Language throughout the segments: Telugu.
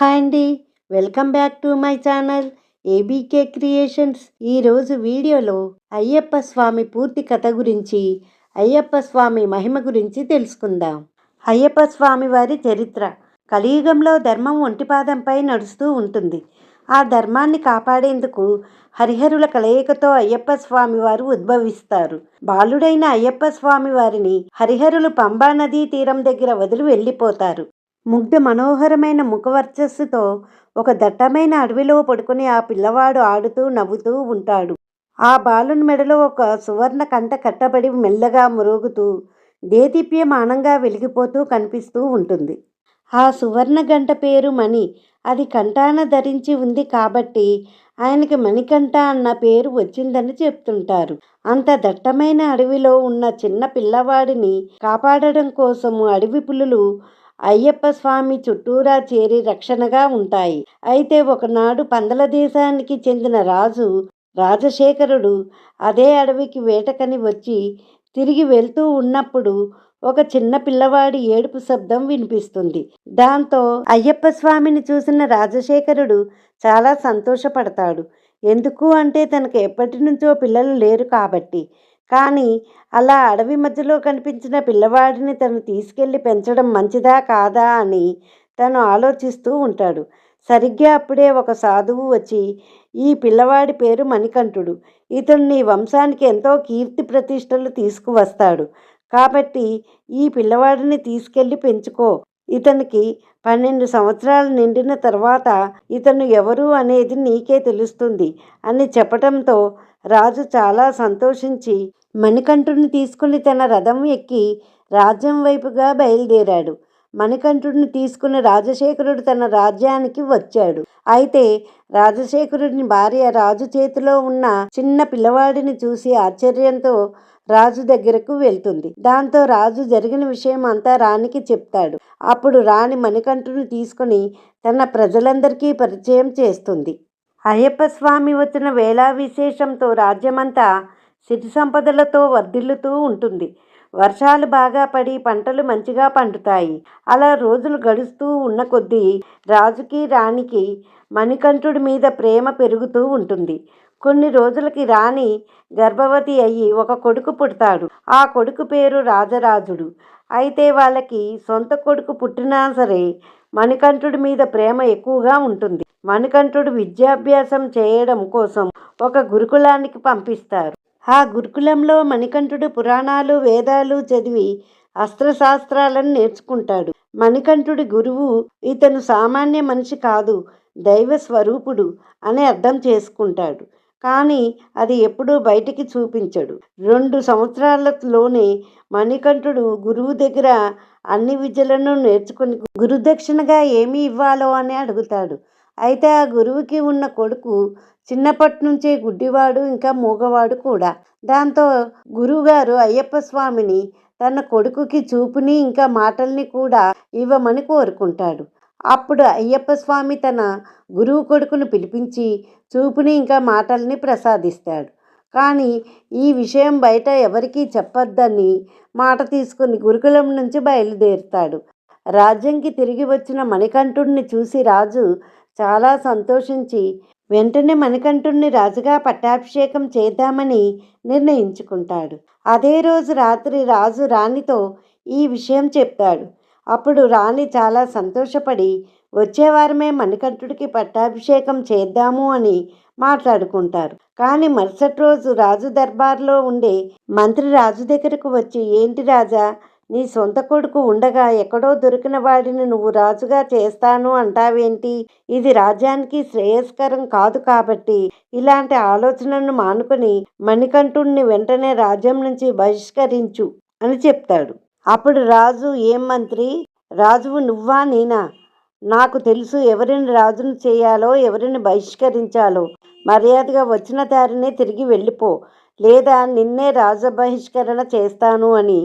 హాయ్ అండి. Welcome back to my channel ABK creations. ఈరోజు వీడియోలో అయ్యప్ప స్వామి పూర్తి కథ గురించి అయ్యప్ప స్వామి మహిమ గురించి తెలుసుకుందాం. అయ్యప్ప స్వామి వారి చరిత్ర. కలియుగంలో ధర్మం ఒంటిపాదంపై నడుస్తూ ఉంటుంది. ఆ ధర్మాన్ని కాపాడేందుకు హరిహరుల కలయికతో అయ్యప్ప స్వామి వారు ఉద్భవిస్తారు. బాలుడైన అయ్యప్ప స్వామి వారిని హరిహరులు పంబా నదీ తీరం దగ్గర వదిలి వెళ్ళిపోతారు. ముగ్ధ మనోహరమైన ముఖవర్చస్సుతో ఒక దట్టమైన అడవిలో పడుకుని ఆ పిల్లవాడు ఆడుతూ నవ్వుతూ ఉంటాడు. ఆ బాలుని మెడలో ఒక సువర్ణ కంట కట్టబడి మెల్లగా మురుగుతూ దేదీప్యమానంగా వెలిగిపోతూ కనిపిస్తూ ఉంటుంది. ఆ సువర్ణ గంట పేరు మణి. అది కంఠాన ధరించి ఉంది కాబట్టి ఆయనకి మణికంఠ అన్న పేరు వచ్చిందని చెప్తుంటారు. అంత దట్టమైన అడవిలో ఉన్న చిన్న పిల్లవాడిని కాపాడడం కోసము అడవి పులులు అయ్యప్ప స్వామి చుట్టూరా చేరి రక్షణగా ఉంటాయి. అయితే ఒకనాడు పందల దేశానికి చెందిన రాజు రాజశేఖరుడు అదే అడవికి వేటకని వచ్చి తిరిగి వెళ్తూ ఉన్నప్పుడు ఒక చిన్న పిల్లవాడి ఏడుపు శబ్దం వినిపిస్తుంది. దాంతో అయ్యప్ప స్వామిని చూసిన రాజశేఖరుడు చాలా సంతోషపడతాడు. ఎందుకు అంటే తనకు ఎప్పటి నుంచో పిల్లలు లేరు కాబట్టి. కానీ అలా అడవి మధ్యలో కనిపించిన పిల్లవాడిని తను తీసుకెళ్ళి పెంచడం మంచిదా కాదా అని తను ఆలోచిస్తూ ఉంటాడు. సరిగ్గా అప్పుడే ఒక సాధువు వచ్చి ఈ పిల్లవాడి పేరు మణికంఠుడు. ఇతను నీ వంశానికి ఎంతో కీర్తి ప్రతిష్టలు తీసుకువస్తాడు. కాబట్టి ఈ పిల్లవాడిని తీసుకెళ్ళి పెంచుకో. ఇతనికి పన్నెండు సంవత్సరాలు నిండిన తర్వాత ఇతను ఎవరు అనేది నీకే తెలుస్తుంది అని చెప్పటంతో రాజు చాలా సంతోషించి మణికంఠుడిని తీసుకుని తన రథం ఎక్కి రాజ్యం వైపుగా బయలుదేరాడు. మణికంఠుడిని తీసుకుని రాజశేఖరుడు తన రాజ్యానికి వచ్చాడు. అయితే రాజశేఖరుడిని భార్య రాజు చేతిలో ఉన్న చిన్న పిల్లవాడిని చూసి ఆశ్చర్యంతో రాజు దగ్గరకు వెళ్తుంది. దాంతో రాజు జరిగిన విషయం అంతా రాణికి చెప్తాడు. అప్పుడు రాణి మణికంఠుని తీసుకుని తన ప్రజలందరికీ పరిచయం చేస్తుంది. అయ్యప్ప స్వామి వచ్చిన వేళా విశేషంతో రాజ్యమంతా సిరి సంపదలతో వర్ధిల్లుతూ ఉంటుంది. వర్షాలు బాగా పడి పంటలు మంచిగా పండుతాయి. అలా రోజులు గడుస్తూ ఉన్న కొద్దీ రాజుకి రాణికి మణికంఠుడి మీద ప్రేమ పెరుగుతూ ఉంటుంది. కొన్ని రోజులకి రాణి గర్భవతి అయ్యి ఒక కొడుకు పుడతాడు. ఆ కొడుకు పేరు రాజరాజుడు. అయితే వాళ్ళకి సొంత కొడుకు పుట్టినా సరే మణికంఠుడి మీద ప్రేమ ఎక్కువగా ఉంటుంది. మణికంఠుడు విద్యాభ్యాసం చేయడం కోసం ఒక గురుకులానికి పంపిస్తారు. ఆ గురుకులంలో మణికంఠుడు పురాణాలు వేదాలు చదివి అస్త్రశాస్త్రాలను నేర్చుకుంటాడు. మణికంఠుడి గురువు ఇతను సామాన్య మనిషి కాదు దైవ స్వరూపుడు అని అర్థం చేసుకుంటాడు. కానీ అది ఎప్పుడూ బయటికి చూపించడు. రెండు సంవత్సరాలలోనే మణికంఠుడు గురువు దగ్గర అన్ని విద్యలను నేర్చుకుని గురుదక్షిణగా ఏమి ఇవ్వాలో అని అడుగుతాడు. అయితే ఆ గురువుకి ఉన్న కొడుకు చిన్నప్పటి నుంచే గుడ్డివాడు ఇంకా మూగవాడు కూడా. దాంతో గురువుగారు అయ్యప్ప స్వామిని తన కొడుకుకి చూపుని ఇంకా మాటల్ని కూడా ఇవ్వమని కోరుకుంటాడు. అప్పుడు అయ్యప్ప స్వామి తన గురువు కొడుకును పిలిపించి చూపుని ఇంకా మాటల్ని ప్రసాదిస్తాడు. కానీ ఈ విషయం బయట ఎవరికీ చెప్పొద్దని మాట తీసుకుని గురుకులం నుంచి బయలుదేరుతాడు. రాజ్యంకి తిరిగి వచ్చిన మణికంఠుడిని చూసి రాజు చాలా సంతోషించి వెంటనే మణికంఠుడిని రాజుగా పట్టాభిషేకం చేద్దామని నిర్ణయించుకుంటాడు. అదే రోజు రాత్రి రాజు రాణితో ఈ విషయం చెప్తాడు. అప్పుడు రాణి చాలా సంతోషపడి వచ్చేవారమే మణికంఠుడికి పట్టాభిషేకం చేద్దాము అని మాట్లాడుకుంటారు. కానీ మరుసటి రోజు రాజు దర్బార్లో ఉండే మంత్రి రాజు దగ్గరకు వచ్చి ఏంటి రాజా నీ సొంత కొడుకు ఉండగా ఎక్కడో దొరికిన వాడిని నువ్వు రాజుగా చేస్తాను అంటావేంటి? ఇది రాజ్యానికి శ్రేయస్కరం కాదు కాబట్టి. ఇలాంటి ఆలోచనను మానుకొని మణికంఠుణ్ణి వెంటనే రాజ్యం నుంచి బహిష్కరించు అని చెప్తాడు. అప్పుడు రాజు ఏం మంత్రి? రాజువు నువ్వా నేనా? నాకు తెలుసు ఎవరిని రాజును చేయాలో ఎవరిని బహిష్కరించాలో. మర్యాదగా వచ్చిన దారినే తిరిగి వెళ్ళిపో. లేదా నిన్నే రాజ బహిష్కరణ చేస్తాను అని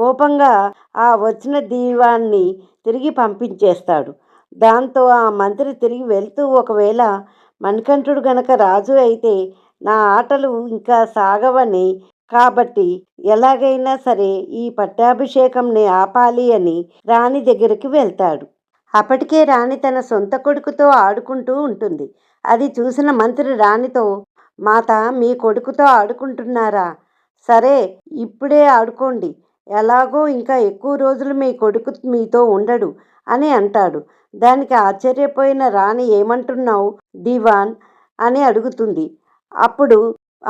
కోపంగా ఆ వచ్చిన దీవాన్ని తిరిగి పంపించేస్తాడు. దాంతో ఆ మంత్రి తిరిగి వెళ్తూ ఒకవేళ మణికంఠుడు గనక రాజు అయితే నా ఆటలు ఇంకా సాగవని కాబట్టి ఎలాగైనా సరే ఈ పట్టాభిషేకంని ఆపాలి అని రాణి దగ్గరికి వెళ్తాడు. అప్పటికే రాణి తన సొంత కొడుకుతో ఆడుకుంటూ ఉంటుంది. అది చూసిన మంత్రి రాణితో మాత మీ కొడుకుతో ఆడుకుంటున్నారా? సరే ఇప్పుడే ఆడుకోండి. ఎలాగో ఇంకా ఎక్కువ రోజులు మీ కొడుకు మీతో ఉండడు అని అంటాడు. దానికి ఆశ్చర్యపోయిన రాణి ఏమంటున్నావు దివాన్ అని అడుగుతుంది. అప్పుడు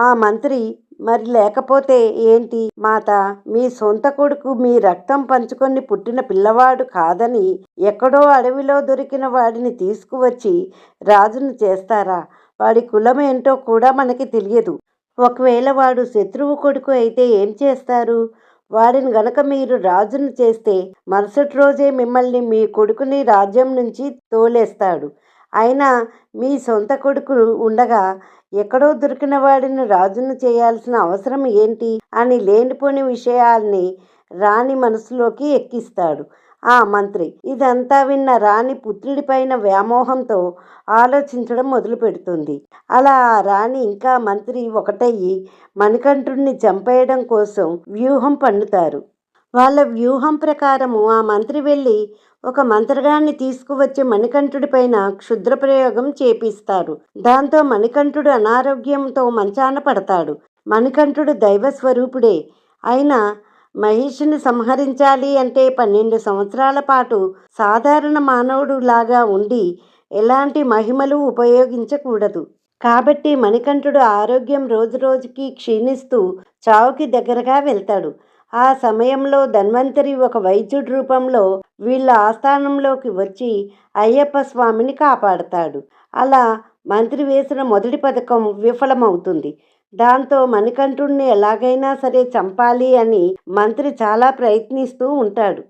ఆ మంత్రి మరి లేకపోతే ఏంటి మాత మీ సొంత కొడుకు మీ రక్తం పంచుకొని పుట్టిన పిల్లవాడు కాదని ఎక్కడో అడవిలో దొరికిన వాడిని తీసుకువచ్చి రాజును చేస్తారా? వాడి కులం ఏంటో కూడా మనకి తెలియదు. ఒకవేళ వాడు శత్రువు కొడుకు అయితే ఏం చేస్తారు? వాడిని గనక మీరు రాజును చేస్తే మరుసటి రోజే మిమ్మల్ని మీ కొడుకుని రాజ్యం నుంచి తోలేస్తాడు. అయినా మీ సొంత కొడుకు ఉండగా ఎక్కడో దొరికిన వాడిని రాజును చేయాల్సిన అవసరం ఏంటి అని లేనిపోని విషయాల్ని రాణి మనసులోకి ఎక్కిస్తాడు. ఆ మంత్రి. ఇదంతా విన్న రాణి పుత్రుడిపైన వ్యామోహంతో ఆలోచించడం మొదలు పెడుతుంది అలా ఆ రాణి ఇంకా మంత్రి ఒకటయ్యి మణికంఠుడిని చంపేయడం కోసం వ్యూహం పన్నుతారు వాళ్ళ వ్యూహం ప్రకారము ఆ మంత్రి వెళ్ళి ఒక మంత్రగాన్ని తీసుకువచ్చి మణికంఠుడి పైన క్షుద్ర ప్రయోగం చేపిస్తారు. దాంతో మణికంఠుడు అనారోగ్యంతో మంచాన పడతాడు. మణికంఠుడు దైవ స్వరూపుడే అయినా మహిషిని సంహరించాలి అంటే పన్నెండు సంవత్సరాల పాటు సాధారణ మానవుడు లాగా ఉండి ఎలాంటి మహిమలు ఉపయోగించకూడదు. కాబట్టి మణికంఠుడు ఆరోగ్యం రోజురోజుకి క్షీణిస్తూ చావుకి దగ్గరగా వెళ్తాడు. ఆ సమయంలో ధన్వంతరి ఒక వైద్యుడి రూపంలో వీళ్ళ ఆస్థానంలోకి వచ్చి అయ్యప్ప స్వామిని కాపాడతాడు. అలా మంత్రి వేసిన మొదటి పథకం విఫలమవుతుంది. దాంతో మణికంఠుడిని ఎలాగైనా సరే చంపాలి అని మంత్రి చాలా ప్రయత్నిస్తూ ఉంటాడు.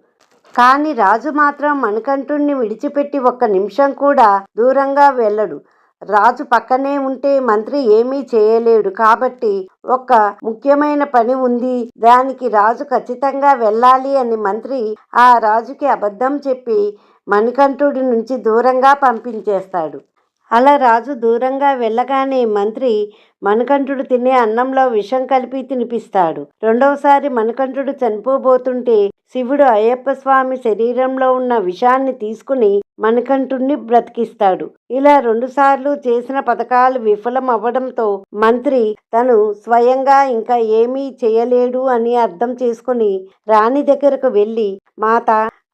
కానీ రాజు మాత్రం మణికంఠుణ్ణి విడిచిపెట్టి ఒక్క నిమిషం కూడా దూరంగా వెళ్ళడు. రాజు పక్కనే ఉంటే మంత్రి ఏమీ చేయలేడు కాబట్టి ఒక ముఖ్యమైన పని ఉంది. దానికి రాజు ఖచ్చితంగా వెళ్ళాలి అని మంత్రి ఆ రాజుకి అబద్ధం చెప్పి మణికంఠుడి నుంచి దూరంగా పంపించేస్తాడు. అలా రాజు దూరంగా వెళ్ళగానే మంత్రి మణికంఠుడు తినే అన్నంలో విషం కలిపి తినిపిస్తాడు. రెండవసారి మణికంఠుడు చనిపోబోతుంటే శివుడు అయ్యప్ప స్వామి శరీరంలో ఉన్న విషాన్ని తీసుకుని మణికంఠుణ్ణి బ్రతికిస్తాడు. ఇలా రెండుసార్లు చేసిన పథకాలు విఫలం అవ్వడంతో మంత్రి తను స్వయంగా ఇంకా ఏమీ చేయలేడు అని అర్థం చేసుకుని రాణి దగ్గరకు వెళ్ళి మాత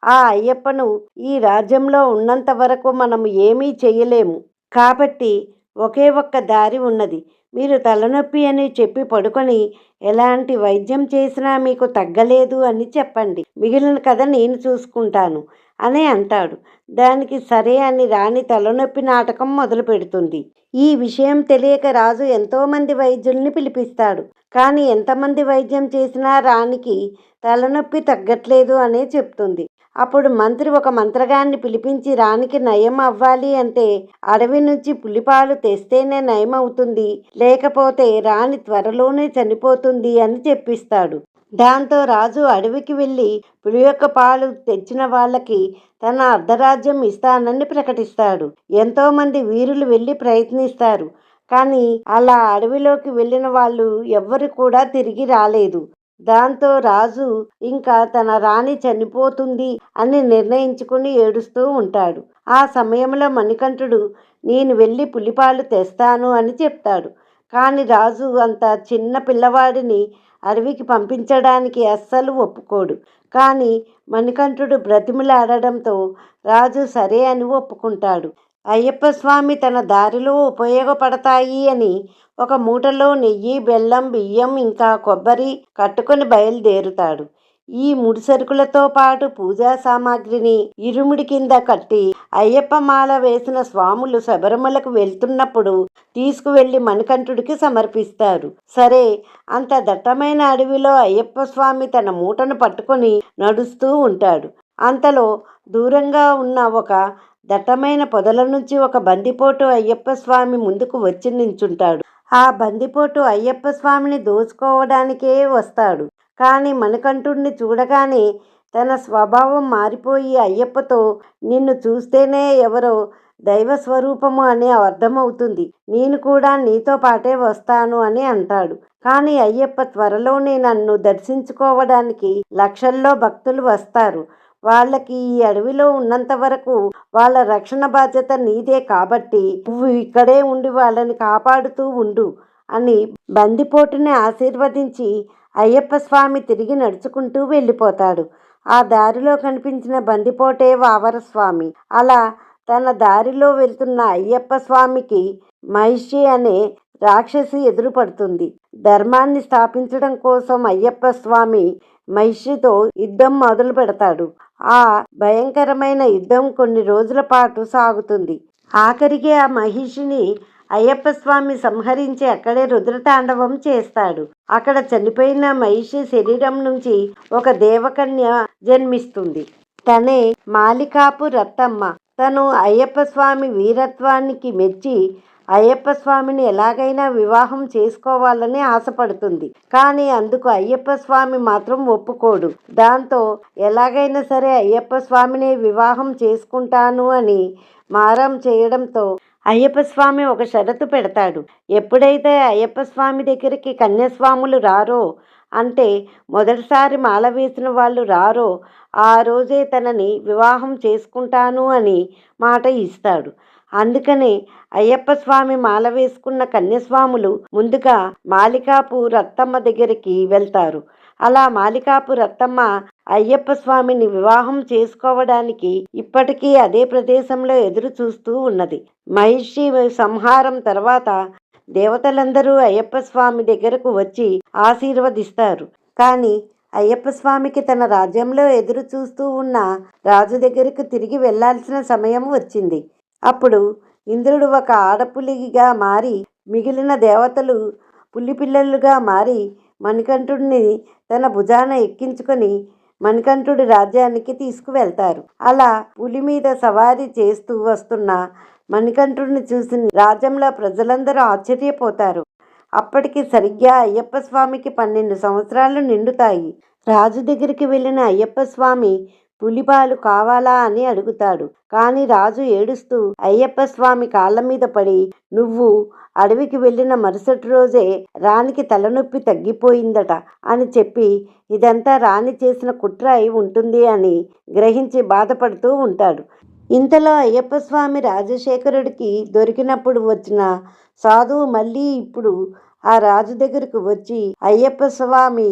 ఆ అయ్యప్పను ఈ రాజ్యంలో ఉన్నంత వరకు మనం ఏమీ చేయలేము. కాబట్టి ఒకే ఒక్క దారి ఉన్నది. మీరు తలనొప్పి అని చెప్పి పడుకొని ఎలాంటి వైద్యం చేసినా మీకు తగ్గలేదు అని చెప్పండి. మిగిలిన కథ నేను చూసుకుంటాను అని అంటాడు. దానికి సరే అని రాణి తలనొప్పి నాటకం మొదలు పెడుతుంది. ఈ విషయం తెలియక రాజు ఎంతోమంది వైద్యుల్ని పిలిపిస్తాడు. కానీ ఎంతమంది వైద్యం చేసినా రాణికి తలనొప్పి తగ్గట్లేదు అనే చెప్తుంది. అప్పుడు మంత్రి ఒక మంత్రగాన్ని పిలిపించి రాణికి నయం అవ్వాలి అంటే అడవి నుంచి పులిపాలు తెస్తేనే నయం అవుతుంది లేకపోతే రాణి త్వరలోనే చనిపోతుంది అని చెప్పిస్తాడు. దాంతో రాజు అడవికి వెళ్ళి పులి యొక్క పాలు తెచ్చిన వాళ్ళకి తన అర్ధరాజ్యం ఇస్తానని ప్రకటిస్తాడు. ఎంతోమంది వీరులు వెళ్ళి ప్రయత్నిస్తారు. కానీ అలా అడవిలోకి వెళ్ళిన వాళ్ళు ఎవ్వరు కూడా తిరిగి రాలేదు. దాంతో రాజు ఇంకా తన రాణి చనిపోతుంది అని నిర్ణయించుకుని ఏడుస్తూ ఉంటాడు. ఆ సమయంలో మణికంఠుడు నేను వెళ్ళి పులిపాలు తెస్తాను అని చెప్తాడు. కానీ రాజు అంత చిన్న పిల్లవాడిని అడవికి పంపించడానికి అస్సలు ఒప్పుకోడు. కానీ మణికంఠుడు బ్రతిమలాడడంతో రాజు సరే అని ఒప్పుకుంటాడు. అయ్యప్ప స్వామి తన దారిలో ఉపయోగపడతాయి అని ఒక మూటలో నెయ్యి బెల్లం బియ్యం ఇంకా కొబ్బరి కట్టుకొని బయలుదేరుతాడు. ఈ ముడి సరుకులతో పాటు పూజా సామాగ్రిని ఇరుముడి కింద కట్టి అయ్యప్ప మాల వేసిన స్వాములు శబరిమలకు వెళ్తున్నప్పుడు తీసుకువెళ్ళి మణికంఠుడికి సమర్పిస్తారు. సరే అంత దట్టమైన అడవిలో అయ్యప్ప స్వామి తన మూటను పట్టుకొని నడుస్తూ ఉంటాడు. అంతలో దూరంగా ఉన్న ఒక దట్టమైన పొదల నుంచి ఒక బందిపోటు అయ్యప్ప స్వామి ముందుకు వచ్చి నించుంటాడు. ఆ బందిపోటు అయ్యప్ప స్వామిని దోచుకోవడానికే వస్తాడు. కానీ మణికంఠుడిని చూడగానే తన స్వభావం మారిపోయి అయ్యప్పతో నిన్ను చూస్తేనే ఎవరో దైవ స్వరూపము అని అర్థమవుతుంది. నేను కూడా నీతో పాటే వస్తాను అని అంటాడు. కానీ అయ్యప్ప త్వరలోనే నన్ను దర్శించుకోవడానికి లక్షల్లో భక్తులు వస్తారు. వాళ్ళకి ఈ అడవిలో ఉన్నంత వరకు వాళ్ళ రక్షణ బాధ్యత నీదే కాబట్టి నువ్వు ఇక్కడే ఉండి వాళ్ళని కాపాడుతూ ఉండు అని బందిపోటుని ఆశీర్వదించి అయ్యప్ప స్వామి తిరిగి నడుచుకుంటూ వెళ్ళిపోతాడు. ఆ దారిలో కనిపించిన బందిపోటే వావరస్వామి. అలా తన దారిలో వెళ్తున్న అయ్యప్ప స్వామికి మహిషి అనే రాక్షసి ఎదురుపడుతుంది. ధర్మాన్ని స్థాపించడం కోసం అయ్యప్ప స్వామి మహిషితో యుద్ధం మొదలు పెడతాడు ఆ భయంకరమైన యుద్ధం కొన్ని రోజుల పాటు సాగుతుంది. ఆఖరికి ఆ మహిషిని అయ్యప్ప స్వామి సంహరించి అక్కడే రుద్రతాండవం చేస్తాడు. అక్కడ చనిపోయిన మహిషి శరీరం నుంచి ఒక దేవకన్య జన్మిస్తుంది. తనే మాలికాపు రత్తమ్మ తను అయ్యప్ప స్వామి వీరత్వానికి మెచ్చి అయ్యప్ప స్వామిని ఎలాగైనా వివాహం చేసుకోవాలని ఆశపడుతుంది. కానీ అందుకు అయ్యప్ప స్వామి మాత్రం ఒప్పుకోడు. దాంతో ఎలాగైనా సరే అయ్యప్ప స్వామిని వివాహం చేసుకుంటాను అని మారం చేయడంతో అయ్యప్ప స్వామి ఒక షరతు పెడతాడు. ఎప్పుడైతే అయ్యప్ప స్వామి దగ్గరికి కన్యాస్వాములు రారో అంటే మొదటిసారి మాల వేసిన వాళ్ళు రారో ఆ రోజే తనని వివాహం చేసుకుంటాను అని మాట ఇస్తాడు. అందుకనే అయ్యప్ప స్వామి మాల వేసుకున్న కన్యస్వాములు ముందుగా మాలికాపు రత్తమ్మ దగ్గరికి వెళ్తారు. అలా మాలికాపు రత్తమ్మ అయ్యప్ప స్వామిని వివాహం చేసుకోవడానికి ఇప్పటికీ అదే ప్రదేశంలో ఎదురు చూస్తూ ఉన్నది. మహిషి సంహారం తర్వాత దేవతలందరూ అయ్యప్ప స్వామి దగ్గరకు వచ్చి ఆశీర్వదిస్తారు. కానీ అయ్యప్ప స్వామికి తన రాజ్యంలో ఎదురు చూస్తూ ఉన్న రాజు దగ్గరకు తిరిగి వెళ్ళాల్సిన సమయం వచ్చింది. అప్పుడు ఇంద్రుడు ఒక ఆడపులిగా మారి మిగిలిన దేవతలు పులిపిల్లలుగా మారి మణికంఠుడిని తన భుజాన ఎక్కించుకొని మణికంఠుడి రాజ్యానికి తీసుకువెళ్తారు. అలా పులి మీద సవారీ చేస్తూ వస్తున్న మణికంఠుడిని చూసి రాజ్యంలో ప్రజలందరూ ఆశ్చర్యపోతారు. అప్పటికి సరిగ్గా అయ్యప్ప స్వామికి పన్నెండు సంవత్సరాలు నిండుతాయి. రాజు దగ్గరికి వెళ్ళిన అయ్యప్ప స్వామి పులిపాలు కావాలా అని అడుగుతాడు. కానీ రాజు ఏడుస్తూ అయ్యప్ప స్వామి కాళ్ళ మీద పడి నువ్వు అడవికి వెళ్ళిన మరుసటి రోజే రాణికి తలనొప్పి తగ్గిపోయిందట అని చెప్పి ఇదంతా రాణి చేసిన కుట్ర అయి ఉంటుంది అని గ్రహించి బాధపడుతూ ఉంటాడు. ఇంతలో అయ్యప్ప స్వామి రాజశేఖరుడికి దొరికినప్పుడు వచ్చిన సాధువు మళ్ళీ ఇప్పుడు ఆ రాజు దగ్గరకు వచ్చి అయ్యప్ప స్వామి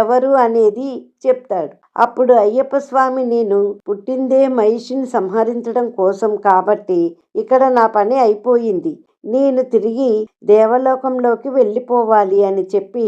ఎవరు అనేది చెప్తాడు. అప్పుడు అయ్యప్ప స్వామి నేను పుట్టిందే మహిషిని సంహరించడం కోసం కాబట్టి ఇక్కడ నా పని అయిపోయింది. నేను తిరిగి దేవలోకంలోకి వెళ్ళిపోవాలి అని చెప్పి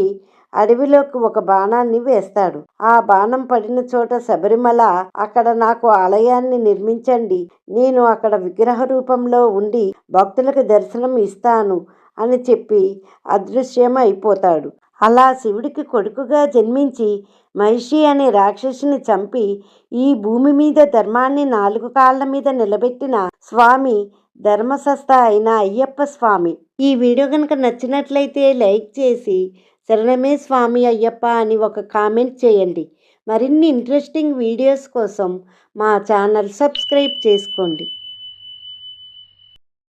అడవిలోకి ఒక బాణాన్ని వేస్తాడు. ఆ బాణం పడిన చోట శబరిమల అక్కడ నాకు ఆలయాన్ని నిర్మించండి. నేను అక్కడ విగ్రహ రూపంలో ఉండి భక్తులకు దర్శనం ఇస్తాను అని చెప్పి అదృశ్యం అయిపోతాడు అలా శివుడికి కొడుకుగా జన్మించి మహిషి అనే రాక్షసుని చంపి ఈ భూమి మీద ధర్మాన్ని నాలుగు కాళ్ళ మీద నిలబెట్టిన స్వామి ధర్మసస్థ అయిన అయ్యప్ప స్వామి. ఈ వీడియో కనుక నచ్చినట్లయితే లైక్ చేసి శరణమే స్వామి అయ్యప్ప అని ఒక కామెంట్ చేయండి. మరిన్ని ఇంట్రెస్టింగ్ వీడియోస్ కోసం మా ఛానల్ సబ్స్క్రైబ్ చేసుకోండి.